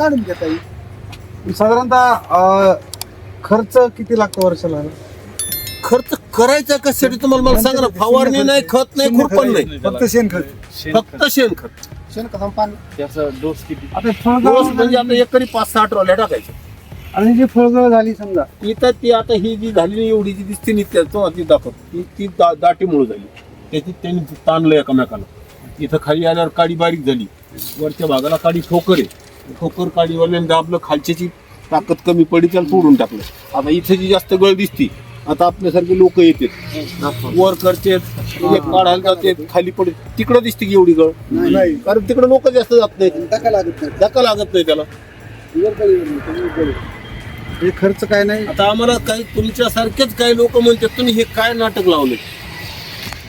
काढून घेता येईल. साधारणतः अं, खर्च किती लागतो वर्षाला खर्च करायचा कशासाठी तुम्हाला मला सांगा ना फवारणी नाही खत नाही खुरपण नाही. फक्त शेणखत. फक्त शेणखत. शेणखत पाणी. त्याचा डोस किती? आता रोज फळगळ म्हणजे आता एकरी पाच सहा ट्रॉल्या टाकायच्या आणि जी फळगळ झाली समजा. इथं ती आता ही जी झालेली एवढी जी दिसते त्याचं ती दाखवत. ती ती दा- दाटीमुळे झाली. त्याची त्यांनी ताणलं एकमेकाला. इथं खाली आल्यावर काडी बारीक झाली. वरच्या भागाला काडी ठोकर आहे. ठोकर काडीवाल्याने दाबलं खालच्याची ताकद कमी पडली त्याला तोडून टाकलं. आता इथे जी जास्त गळ दिसती आता आपल्यासारखे लोक येतात. वर करते एक काढायला जाते खाली पडे तिकडं दिसते की एवढी गळ? नाही. कारण तिकडे लोक जास्त जात नाहीत. टाका लागत नाही. धक्का लागत नाही त्याला. नाही. हे खर्च काय नाही? आता आम्हाला काही तुमच्यासारखेच काही लोक म्हणतात तुम्ही हे काय नाटक लावले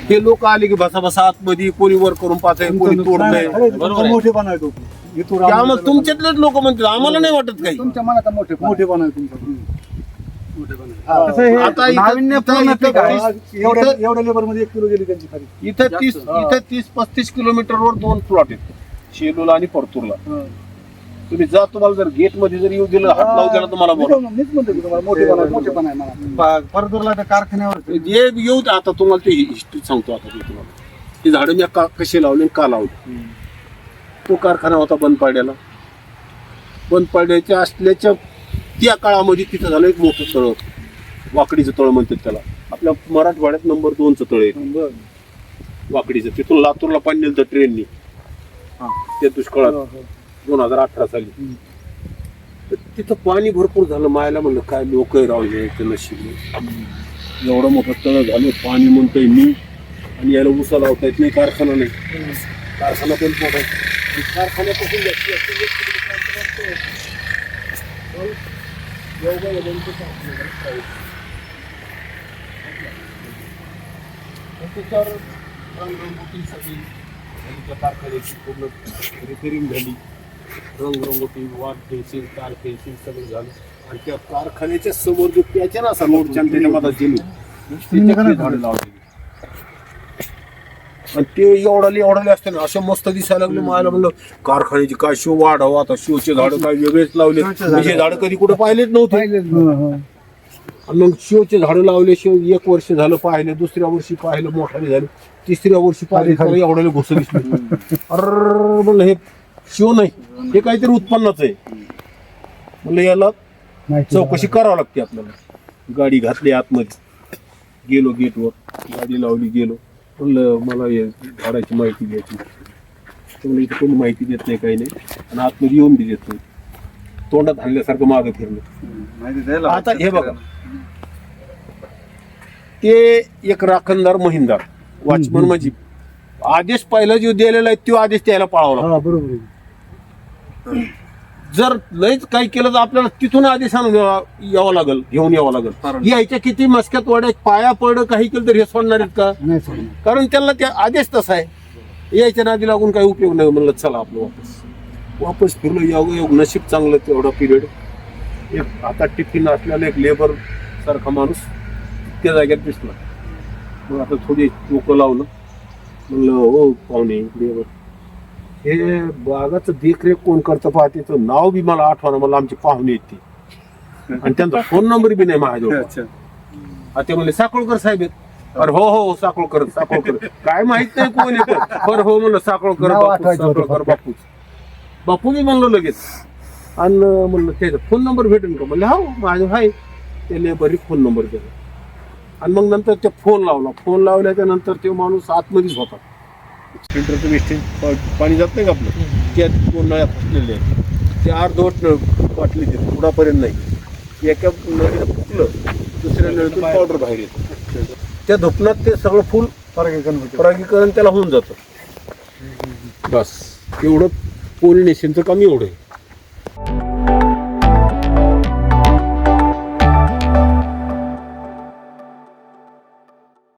हे लोक आले की बसा बसा आतमध्ये कोणी वर करून पाहताय कोणी तोडतंय. बरोबर आहे. आम्हाला तुमच्यातलेच लोक म्हणतात. आम्हाला नाही वाटत काही. तुमच्या मनाचा मोठे मोठेपणा आहे तुमचा. कसं आता इथं- नाविन्यपूर्ण इथं- पीक आहे. इथं- एवढ्या लेबरमध्ये एक किलो गेली त्यांची इथं तीस इथं तीस पस्तीस किलोमीटरवर दोन प्लॉट आहेत. शेलूला आणि परतूरला. तुम्ही जा तुम्हाला जर गेटमध्ये जर येऊ दिलं हात लावू दिला तुम्हाला बोला. मीच म्हणतो की तुम्हाला मोठेपणा मोठेपणा आहे मला. परदूरला त्या कारखान्यावर जे येऊ दे, आता तुम्हाला ते हिस्ट्री सांगतो आता मी तुम्हाला. ती झाडं मी का कशी लावली आणि का लावली? तो कारखाना होता बंद पाड्याला बंद पाड्याच्या असल्याच्या त्या काळामध्ये तिथं झालं एक मोठं तळ. वाकडीचं तळ म्हणतात त्याला. आपल्या मराठवाड्यात नंबर दोनचं तळ आहे. वाकडीचं. तिथून लातूरला पाणी नेलं ट्रेननी त्या दुष्काळात दोन हजार अठरा साली. तिथं पाणी भरपूर झालं. मायला म्हणलं काय लोक राव हे ते नशीब एवढं मोठं तळ झालं. पाणी म्हणतोय मी. आणि याला उसा लावता येत नाही कारखाना नाही. कारखाना पण मोठा आहे. कारखान्यापासून जास्तीत जास्त एक किलोमीटर अंतरावर. पण एवढं एवढं कारखाना त्याच्यावर रंगरंगोटी सगळी झाली त्या कारखान्याची पूर्ण रिपेरिंग झाली रंगरंगोटी वाट फेन्सिंग कार फेन्सिंग सगळं झालं आणि त्या कारखान्याच्या समोर जो त्याच्या ना आणि त्याच्या मधात गेली त्याच्यात झाडं लावली आणि ते एवढाले एवढाले असते ना असं मस्त दिसायला लागले मला म्हणलं कारखान्याची काय शो वाढावं आता? शोचे झाडं काय वेगळेच लावले म्हणजे झाडं. कधी कुठे पाहिलेच नव्हते. आणि मग शिवचे झाडं लावले शिव एक वर्ष झालं पाहिलं दुसऱ्या वर्षी पाहिलं मोठाले झाले. तिसऱ्या वर्षी पाहिले त्याला एवढ्याला घुस दिसले. अर म्हणलं हे शिव नाही. हे काहीतरी उत्पन्नाचं आहे. म्हणलं याला चौकशी करावं लागते आपल्याला. गाडी घातली आतमध्ये. गेलो गेटवर. गाडी लावली गेलो. म्हणलं मला हे झाडाची माहिती द्यायची. म्हणलं इथं कोणी माहिती देत नाही काही नाही. आणि आतमध्ये येऊन बी देत नाही. तोंडात हल्ल्यासारखं मागं फिरलं. आता हे बघा. ते एक राखणदार महिंदार वॉचमन म्हणजे. आदेश पहिला जो दिलेला आहे तो आदेश त्याला पाळावा लागतो. हा बरोबर आहे. जर लयच काही केलं तर आपल्याला तिथून आदेश आणून यावं यावं लागल घेऊन यावं लागल. यायच्या किती मस्क्यात वाड्यात पाया पडलं काही केलं तर हे सोडणार आहेत का? नाही सोडणार. कारण त्यांना त्या आदेश तसा आहे. यायच्या नादी लागून काही उपयोग नाही म्हणलं चला आपलं वापस. वापस फिरलो योग योग नशीब चांगलं तेवढा पिरियड एक आता टिफिन असलेला एक लेबर सारखा माणूस त्या जाग्यात दिसला. मग आता थोडी डोकं लावलं. म्हणलं हो पाहुणे लेबर हे बागाचं देखरेख कोण करतं पाहते तर नाव बी मला आठवणं मला आमची पाहुणे आहेत ती. आणि त्यांचा फोन नंबर बी नाही माझ्याजवळ. आता ते म्हणले साकोळकर साहेब आहेत. अरे हो हो साकोळकर साकोळकर काय माहीत नाही कोण येतं बरं हो म्हणलं साकोळकर होतं साकोळकर बापूस बापू मी म्हणलो लगेच. आणि म्हणलं त्याचा फोन नंबर भेटेल का? म्हणलं हो माझं हाय ते लेबरी फोन नंबर दिला. आणि मग नंतर ते फोन लावला. फोन लावल्याच्या नंतर तो माणूस आतमध्येच होता. फिल्टरचं वेस्टेज पाणी जात नाही का आपलं? त्या दोन नळ्या फसलेल्या आहेत. ते अर्धवट नळ वाटले ते पुढापर्यंत नाही. एका नळीला फुकलं दुसऱ्या नळीतून पावडर बाहेर. येतं. त्या धुपणात ते सगळं फुल परागीकरण होतं. परागीकरण त्याला होऊन जातं. बस. एवढं पोलिनेशनचं कमी एवढं आहे.